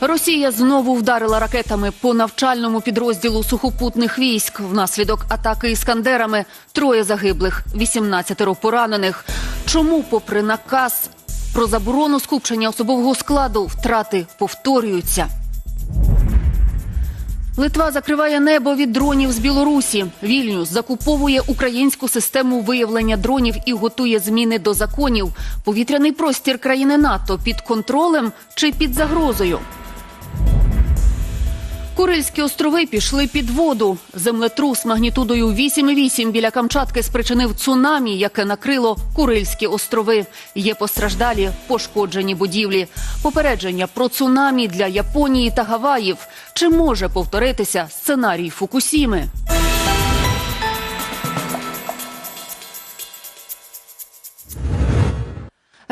Росія знову вдарила ракетами по навчальному підрозділу сухопутних військ. Внаслідок атаки іскандерами троє загиблих, 18 поранених. Чому, попри наказ про заборону скупчення особового складу, втрати повторюються? Литва закриває небо від дронів з Білорусі. Вільнюс закуповує українську систему виявлення дронів і готує зміни до законів. Повітряний простір країни НАТО під контролем чи під загрозою. Курильські острови пішли під воду. Землетрус магнітудою 8,8 біля Камчатки спричинив цунамі, яке накрило Курильські острови. Є постраждалі, пошкоджені будівлі. Попередження про цунамі для Японії та Гаваїв. Чи може повторитися сценарій Фукусіми?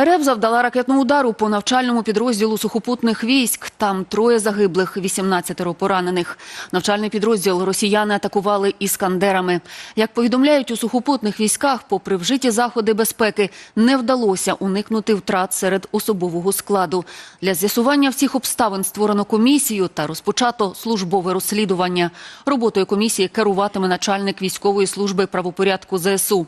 РФ завдала ракетного удару по навчальному підрозділу сухопутних військ. Там троє загиблих, 18 поранених. Навчальний підрозділ росіяни атакували іскандерами. Як повідомляють у сухопутних військах, попри вжиті заходи безпеки, не вдалося уникнути втрат серед особового складу. Для з'ясування всіх обставин створено комісію та розпочато службове розслідування. Роботою комісії керуватиме начальник військової служби правопорядку ЗСУ.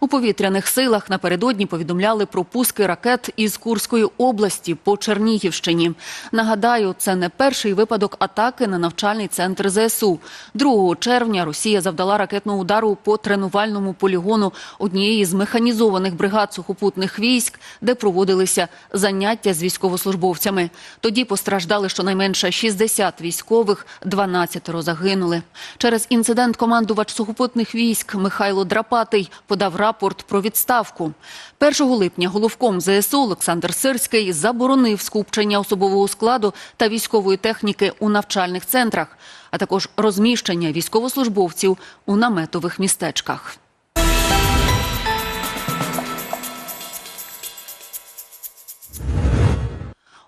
У повітряних силах напередодні повідомляли про пуски ракет із Курської області по Чернігівщині. Нагадаю, це не перший випадок атаки на навчальний центр ЗСУ. 2 червня Росія завдала ракетного удару по тренувальному полігону однієї з механізованих бригад сухопутних військ, де проводилися заняття з військовослужбовцями. Тоді постраждали щонайменше 60 військових, 12 загинули. Через інцидент командувач сухопутних військ Михайло Драпатий подав рапорт про відставку. 1 липня головком ЗСУ Олександр Сирський заборонив скупчення особового складу та військової техніки у навчальних центрах, а також розміщення військовослужбовців у наметових містечках.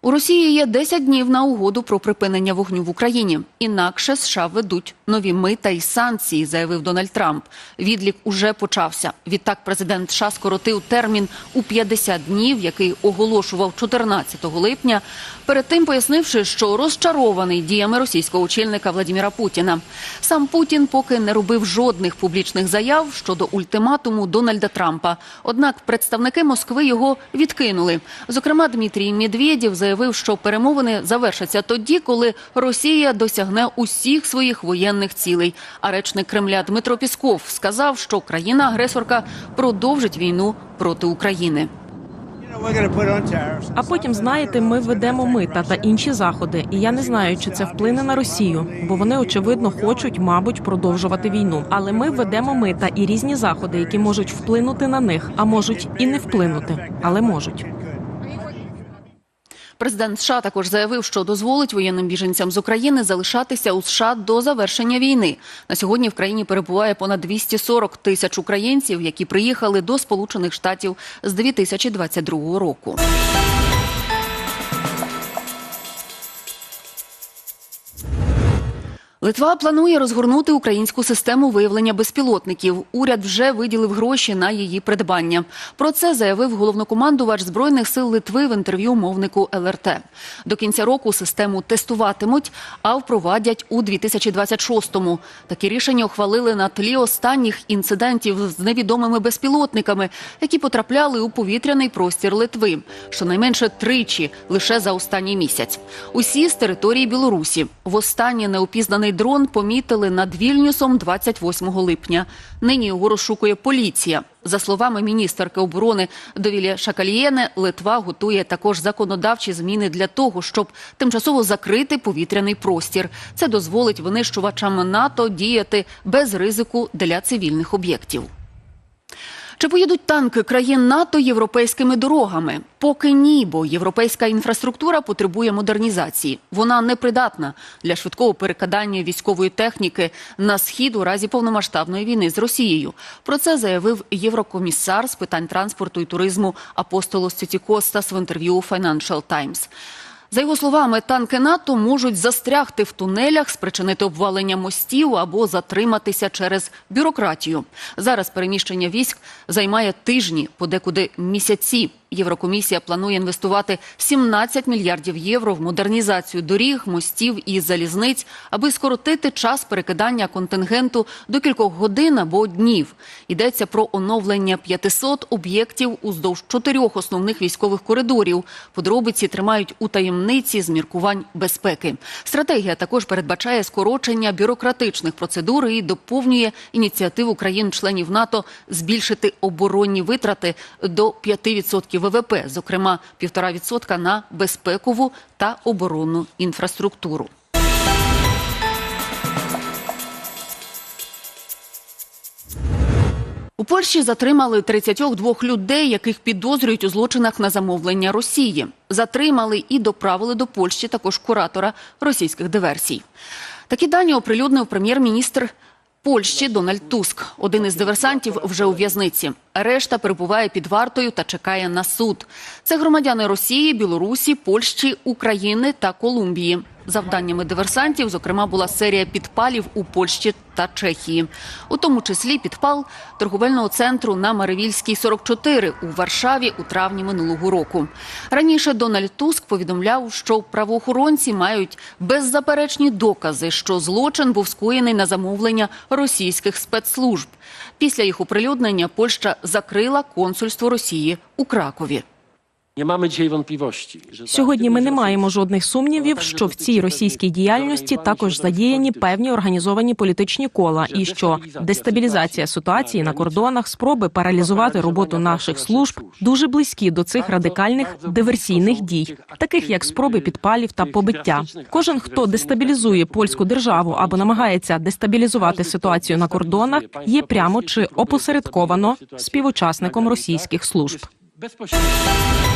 У Росії є 10 днів на угоду про припинення вогню в Україні. Інакше США ведуть нові мита і санкції, заявив Дональд Трамп. Відлік уже почався. Відтак президент США скоротив термін у 50 днів, який оголошував 14 липня. Перед тим пояснивши, що розчарований діями російського очільника Владіміра Путіна. Сам Путін поки не робив жодних публічних заяв щодо ультиматуму Дональда Трампа. Однак представники Москви його відкинули. Зокрема, Дмитрій Медведєв заявив, що перемовини завершаться тоді, коли Росія досягне усіх своїх воєнних цілей. А речник Кремля Дмитро Пісков сказав, що країна-агресорка продовжить війну проти України. А потім, знаєте, ми ведемо мита та інші заходи, і я не знаю, чи це вплине на Росію, бо вони очевидно хочуть, мабуть, продовжувати війну. Але ми ведемо мита і різні заходи, які можуть вплинути на них, а можуть і не вплинути, але можуть. Президент США також заявив, що дозволить воєнним біженцям з України залишатися у США до завершення війни. На сьогодні в країні перебуває понад 240 тисяч українців, які приїхали до Сполучених Штатів з 2022 року. Литва планує розгорнути українську систему виявлення безпілотників. Уряд вже виділив гроші на її придбання. Про це заявив головнокомандувач збройних сил Литви в інтерв'ю мовнику ЛРТ. До кінця року систему тестуватимуть, а впровадять у 2026-му. Такі рішення ухвалили на тлі останніх інцидентів з невідомими безпілотниками, які потрапляли у повітряний простір Литви, щонайменше тричі лише за останній місяць. Усі з території Білорусі. Востаннє неопізнаний дрон помітили над Вільнюсом 28 липня. Нині його розшукує поліція. За словами міністерки оборони Довілі Шакалієне, Литва готує також законодавчі зміни для того, щоб тимчасово закрити повітряний простір. Це дозволить винищувачам НАТО діяти без ризику для цивільних об'єктів. Чи поїдуть танки країн НАТО європейськими дорогами? Поки ні, бо європейська інфраструктура потребує модернізації. Вона непридатна для швидкого перекидання військової техніки на схід у разі повномасштабної війни з Росією. Про це заявив єврокомісар з питань транспорту і туризму Апостолос Цитікостас в інтерв'ю Financial Times. За його словами, танки НАТО можуть застрягти в тунелях, спричинити обвалення мостів або затриматися через бюрократію. Зараз переміщення військ займає тижні, подекуди місяці. Єврокомісія планує інвестувати 17 мільярдів євро в модернізацію доріг, мостів і залізниць, аби скоротити час перекидання контингенту до кількох годин або днів. Йдеться про оновлення 500 об'єктів уздовж чотирьох основних військових коридорів. Подробиці тримають у таємниці з міркувань безпеки. Стратегія також передбачає скорочення бюрократичних процедур і доповнює ініціативу країн-членів НАТО збільшити оборонні витрати до 5% ВВП, зокрема 1,5% на безпекову та оборонну інфраструктуру. У Польщі затримали 32 людей, яких підозрюють у злочинах на замовлення Росії. Затримали і доправили до Польщі також куратора російських диверсій. Такі дані оприлюднив прем'єр-міністр Польщі Дональд Туск. Один із диверсантів вже у в'язниці. Решта перебуває під вартою та чекає на суд. Це громадяни Росії, Білорусі, Польщі, України та Колумбії. Завданнями диверсантів, зокрема, була серія підпалів у Польщі та Чехії, у тому числі підпал торговельного центру на Маревільській 44 у Варшаві у травні минулого року. Раніше Дональд Туск повідомляв, що правоохоронці мають беззаперечні докази, що злочин був скоєний на замовлення російських спецслужб. Після їх оприлюднення Польща закрила консульство Росії у Кракові. Сьогодні ми не маємо жодних сумнівів, що в цій російській діяльності також задіяні певні організовані політичні кола, і що? дестабілізація ситуації на кордонах, спроби паралізувати роботу наших служб дуже близькі до цих радикальних диверсійних дій, таких як спроби підпалів та побиття. Кожен, хто дестабілізує польську державу або намагається дестабілізувати ситуацію на кордонах, є прямо чи опосередковано співучасником російських служб. bezpośrednio.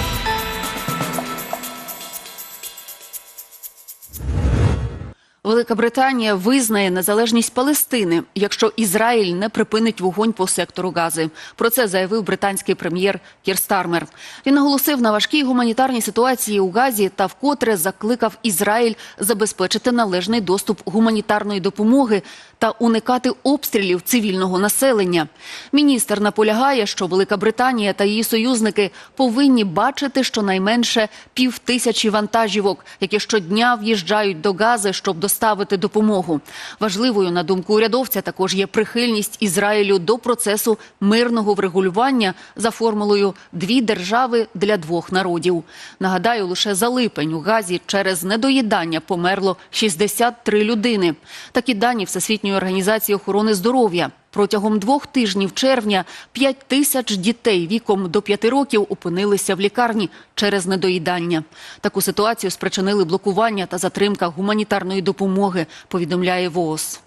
Велика Британія визнає незалежність Палестини, якщо Ізраїль не припинить вогонь по сектору Гази. Про це заявив британський прем'єр Кір Стармер. Він наголосив на важкій гуманітарній ситуації у Газі та вкотре закликав Ізраїль забезпечити належний доступ гуманітарної допомоги та уникати обстрілів цивільного населення. Міністр наполягає, що Велика Британія та її союзники повинні бачити щонайменше пів тисячі вантажівок, які щодня в'їжджають до Гази, щоб доставити допомогу. Важливою на думку урядовця також є прихильність Ізраїлю до процесу мирного врегулювання за формулою дві держави для двох народів. Нагадаю, лише за липень у Газі через недоїдання померло 63 людини. Такі дані Всесвітньої організації охорони здоров'я. Протягом двох тижнів червня 5 тисяч дітей віком до 5 років опинилися в лікарні через недоїдання. Таку ситуацію спричинили блокування та затримка гуманітарної допомоги, повідомляє ВООЗ.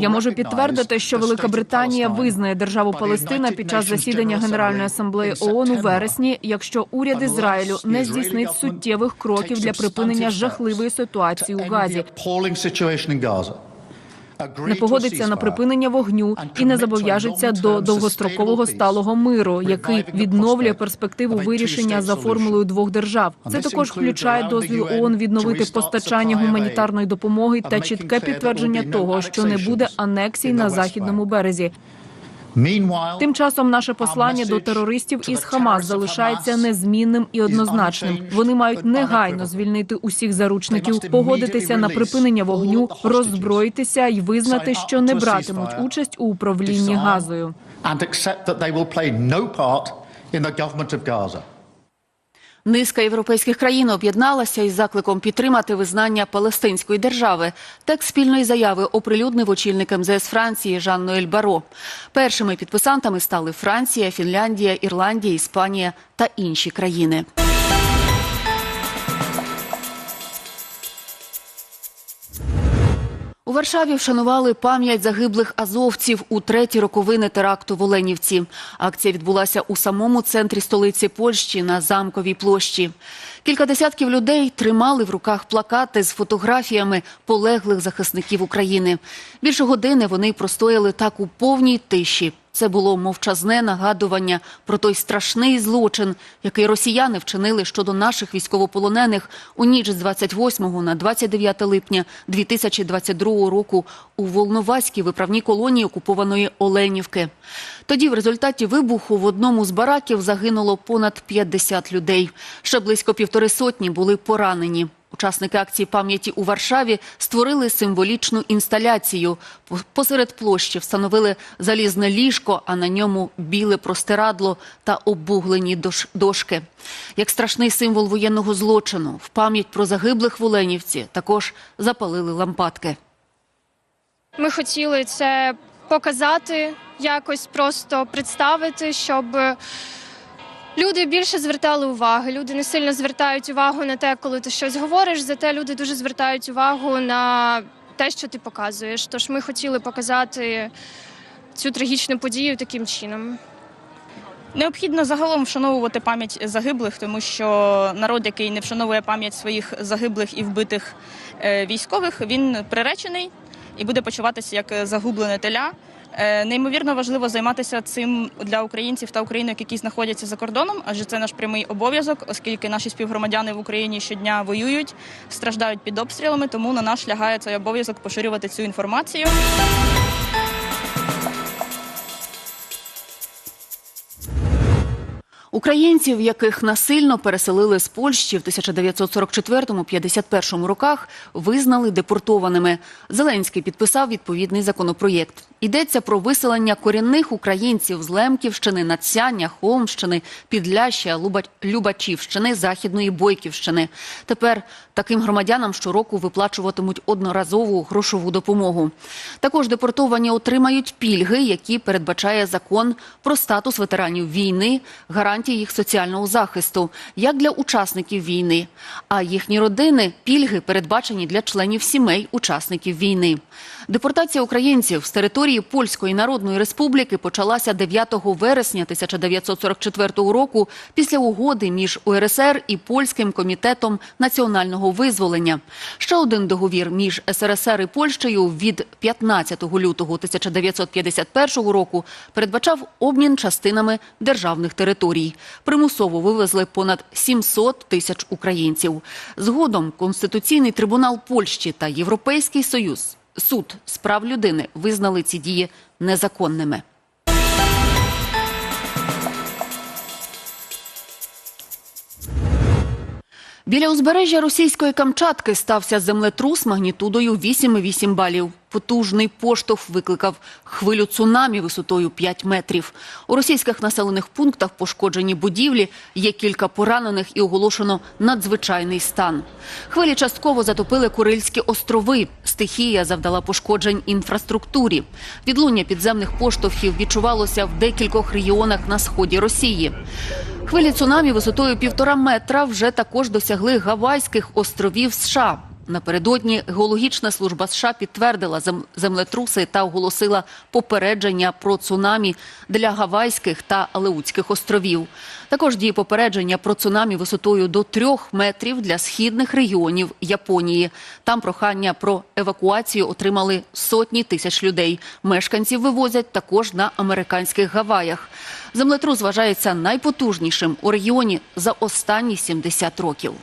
Я можу підтвердити, що Велика Британія визнає державу Палестина під час засідання Генеральної асамблеї ООН у вересні, якщо уряд Ізраїлю не здійснить суттєвих кроків для припинення жахливої ситуації у Газі, не погодиться на припинення вогню і не зобов'яжеться до довгострокового сталого миру, який відновлює перспективу вирішення за формулою двох держав. Це також включає дозвіл ООН відновити постачання гуманітарної допомоги та чітке підтвердження того, що не буде анексій на західному березі. Тим часом наше послання до терористів із Хамас залишається незмінним і однозначним. Вони мають негайно звільнити усіх заручників, погодитися на припинення вогню, роззброїтися і визнати, що не братимуть участь у управлінні газою. Низка європейських країн об'єдналася із закликом підтримати визнання палестинської держави. Текст спільної заяви оприлюднив очільник МЗС Франції Жан Ноель Баро. Першими підписантами стали Франція, Фінляндія, Ірландія, Іспанія та інші країни. Варшаві вшанували пам'ять загиблих азовців у треті роковини теракту в Оленівці. Акція відбулася у самому центрі столиці Польщі на замковій площі. Кілька десятків людей тримали в руках плакати з фотографіями полеглих захисників України. Більше години вони простояли так у повній тиші. Це було мовчазне нагадування про той страшний злочин, який росіяни вчинили щодо наших військовополонених у ніч з 28 на 29 липня 2022 року у Волноваській виправній колонії окупованої Оленівки. Тоді в результаті вибуху в одному з бараків загинуло понад 50 людей. Ще близько півтори сотні були поранені. Учасники акції пам'яті у Варшаві створили символічну інсталяцію. Посеред площі встановили залізне ліжко, а на ньому біле простирадло та обуглені дошки. Як страшний символ воєнного злочину, в пам'ять про загиблих в Оленівці також запалили лампадки. Ми хотіли це показати, якось просто представити, щоб люди більше звертали увагу. Люди не сильно звертають увагу на те, коли ти щось говориш, зате люди дуже звертають увагу на те, що ти показуєш. Тож ми хотіли показати цю трагічну подію таким чином. Необхідно загалом вшановувати пам'ять загиблих, тому що народ, який не вшановує пам'ять своїх загиблих і вбитих е, військових, він приречений і буде почуватися як загублене теля. Е, Неймовірно важливо займатися цим для українців та українок, які знаходяться за кордоном, адже це наш прямий обов'язок, оскільки наші співгромадяни в Україні щодня воюють, страждають під обстрілами. Тому на нас лягає цей обов'язок поширювати цю інформацію. Українців, яких насильно переселили з Польщі в 1944-51 роках, визнали депортованими. Зеленський підписав відповідний законопроєкт. Йдеться про виселення корінних українців з Лемківщини, Нацяння, Холмщини, Підляща, Любачівщини, Західної Бойківщини. Тепер таким громадянам щороку виплачуватимуть одноразову грошову допомогу. Також депортовані отримають пільги, які передбачає закон про статус ветеранів війни, гарантії їх соціального захисту, як для учасників війни. А їхні родини пільги передбачені для членів сімей учасників війни. Депортація українців з території Польської Народної Республіки почалася 9 вересня 1944 року після угоди між УРСР і Польським комітетом національного визволення. Ще один договір між СРСР і Польщею від 15 лютого 1951 року передбачав обмін частинами державних територій. Примусово вивезли понад 700 тисяч українців. Згодом Конституційний трибунал Польщі та Європейський Союз суд з прав людини визнали ці дії незаконними. Біля узбережжя російської Камчатки стався землетрус магнітудою 8,8 балів. Потужний поштовх викликав хвилю цунамі висотою 5 метрів. У російських населених пунктах пошкоджені будівлі, є кілька поранених і оголошено надзвичайний стан. Хвилі частково затопили Курильські острови. Стихія завдала пошкоджень інфраструктурі. Відлуння підземних поштовхів відчувалося в декількох регіонах на сході Росії. Хвилі цунамі висотою півтора метра вже також досягли Гавайських островів США. Напередодні геологічна служба США підтвердила землетруси та оголосила попередження про цунамі для Гавайських та Алеутських островів. Також діє попередження про цунамі висотою до трьох метрів для східних регіонів Японії. Там прохання про евакуацію отримали сотні тисяч людей. Мешканців вивозять також на американських Гаваях. Землетрус вважається найпотужнішим у регіоні за останні 70 років.